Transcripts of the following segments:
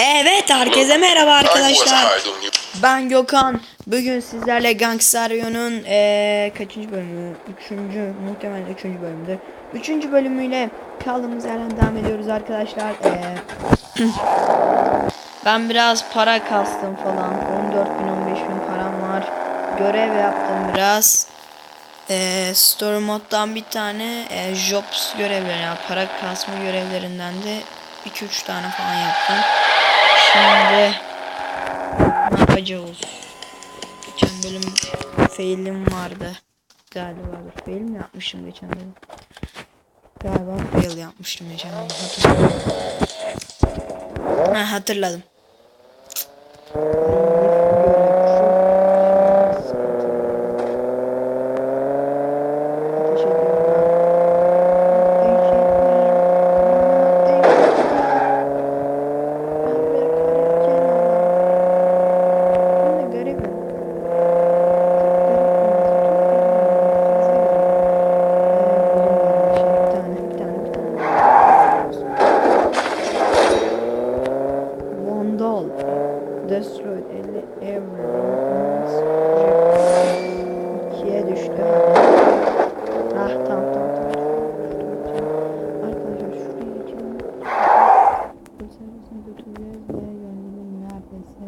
Evet herkese merhaba arkadaşlar. Ben Gökhan. Bugün sizlerle Gangsterio'nun eee kaçıncı bölümü? Üçüncü, muhtemelen üçüncü bölümdür. Üçüncü bölümüyle kaldığımız yerden devam ediyoruz arkadaşlar. Eee, ben biraz para kastım falan. 14 bin 15 bin param var. Görev yaptım biraz. Eee story moddan bir tane eee, jobs görevleri yani para kasma görevlerinden de 2-3 tane falan yaptım. Şimdi ne yapacağız? Geçen bölüm failim vardı. Galiba bir fail mi yapmışım geçen bölüm? Galiba fail yapmıştım geçen bölüm. Hatırladım. Ha, hatırladım. Ateş ediyorum. Vandal Destroyed 50 everyone's ikiye düştü. Ah tamam tamam tamam. Arkadaşlar şuraya geçelim. Bu servisini götüreceğiz ve gönlümün neredeyse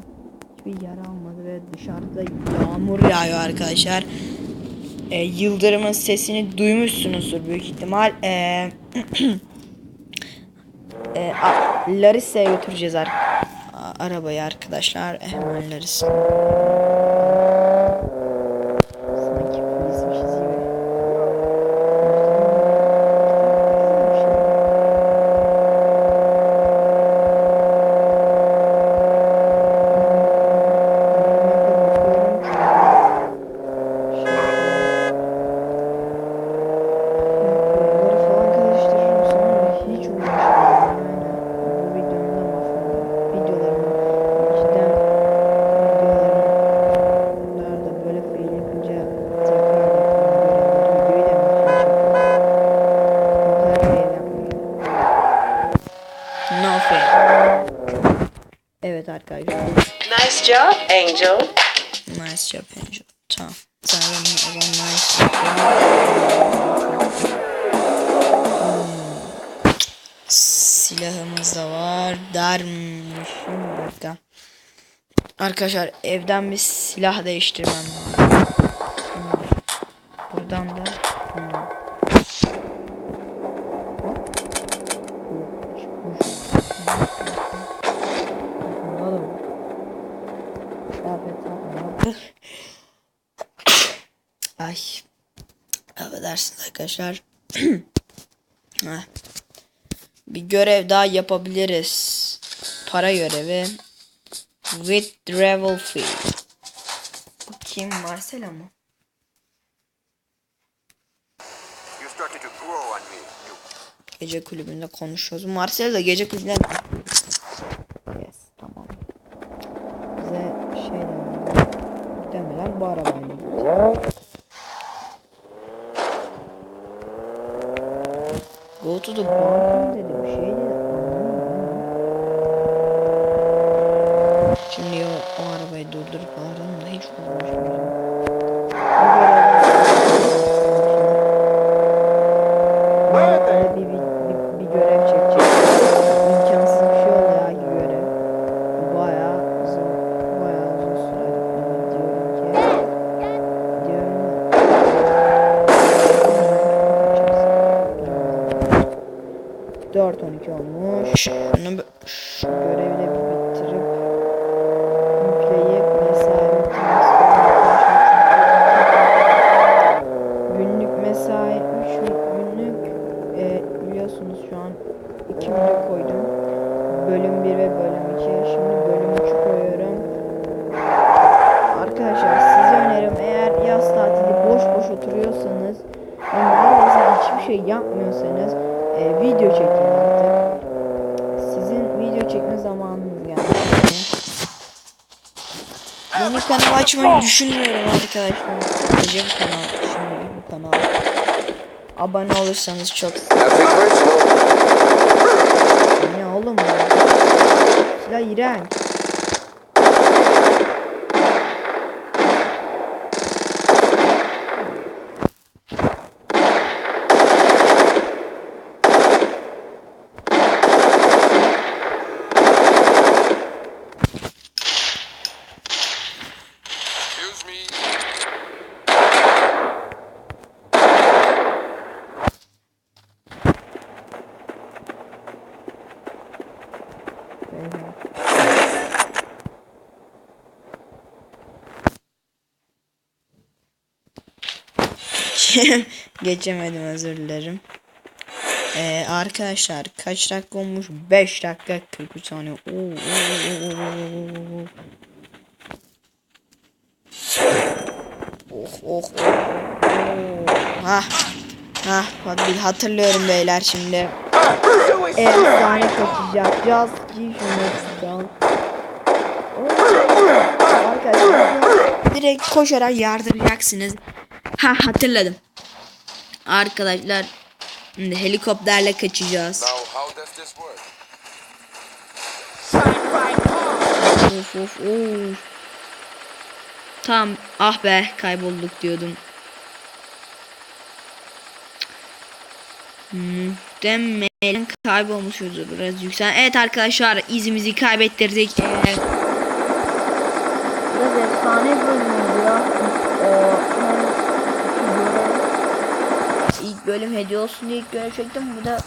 hiçbir yara almadı ve dışarıda yağmur yağıyor arkadaşlar. E, yıldırımın sesini duymuşsunuzdur büyük ihtimal. E, e, Larissa'ya götüreceğiz ar arabayı arkadaşlar. Hemen Larissa. Evet arkadaşlar. Nice job, Angel. Nice job Angel. Tamam. Sen o zaman nice job. Hmm. Silahımız da var. Dermişim. Bir dakika. Arkadaşlar evden bir silah değiştirmem lazım. Buradan da Affedersiniz arkadaşlar. Heh. Bir görev daha yapabiliriz. Para görevi. With Travel Fee. Bu kim? Marcela mı? Gece kulübünde konuşuyoruz. Marcela da gece kulübünde... 这种表面的，流血的。4 12 olmuş. Şunu şu görevi bitirip yükleyi mesai günlük mesai 3 günlük e, biliyorsunuz şu an 2 güne koydum. Bölüm 1 ve bölüm 2. Şimdi bölüm 3 koyuyorum. Arkadaşlar size önerim eğer yaz tatili boş boş oturuyorsanız ve neredeyse hiçbir şey yapmıyorsanız e, video çekin artık. Sizin video çekme zamanınız geldi. Yeni kanal açmayı düşünmüyorum arkadaşlar. Sadece bu kanal. Şimdi bu kanal. Abone olursanız çok. Ne oğlum ya? silah iğrenç. Me. Geçemedim özür dilerim. Ee, arkadaşlar kaç dakika olmuş? 5 dakika 43 saniye. Oo, oo, oo, oo, oo, oo. Oh oh oh. Hah. Hah bak bir hatırlıyorum beyler şimdi. Efsane kaçacak. Just give me Arkadaşlar direkt koşarak yardıracaksınız. Ha hatırladım. Arkadaşlar şimdi helikopterle kaçacağız. Of of of. Tam ah be kaybolduk diyordum. Muhtemelen kaybolmuşuzdur biraz yüksel. Evet arkadaşlar izimizi kaybettirdik. Evet. Biraz efsane bir bölüm oldu ya. İlk bölüm hediye olsun diye ilk görev çektim. Bu da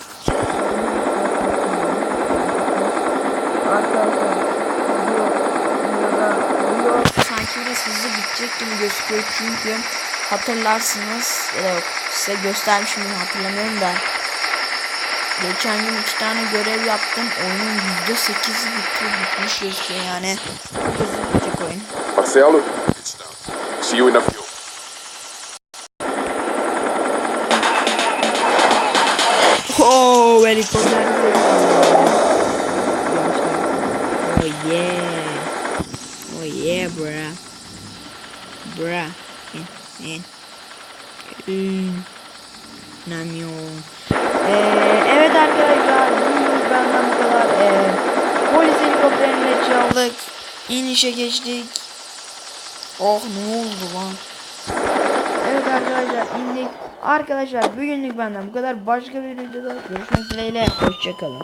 Arkadaşlar video sanki biraz hızlı bitecek gibi gözüküyor çünkü hatırlarsınız ya da yok size göstermişim mi hatırlamıyorum da. Geçen gün iki tane görev yaptım oyunun yüzde sekizi bitti bitmiş gözüküyor yani. Hızlı bitecek oyun. Marcelo. See you in the field. Oh helikopter Oh yeah. Oh yeah bruh Bruh in, in. İnanmıyorum. Ee, evet arkadaşlar bugün benden bu kadar. Ee, polis helikopterine çaldık. İnişe geçtik. Oh ne oldu lan? Evet arkadaşlar indik. Arkadaşlar bugünlük benden bu kadar. Başka bir videoda görüşmek dileğiyle. Hoşçakalın.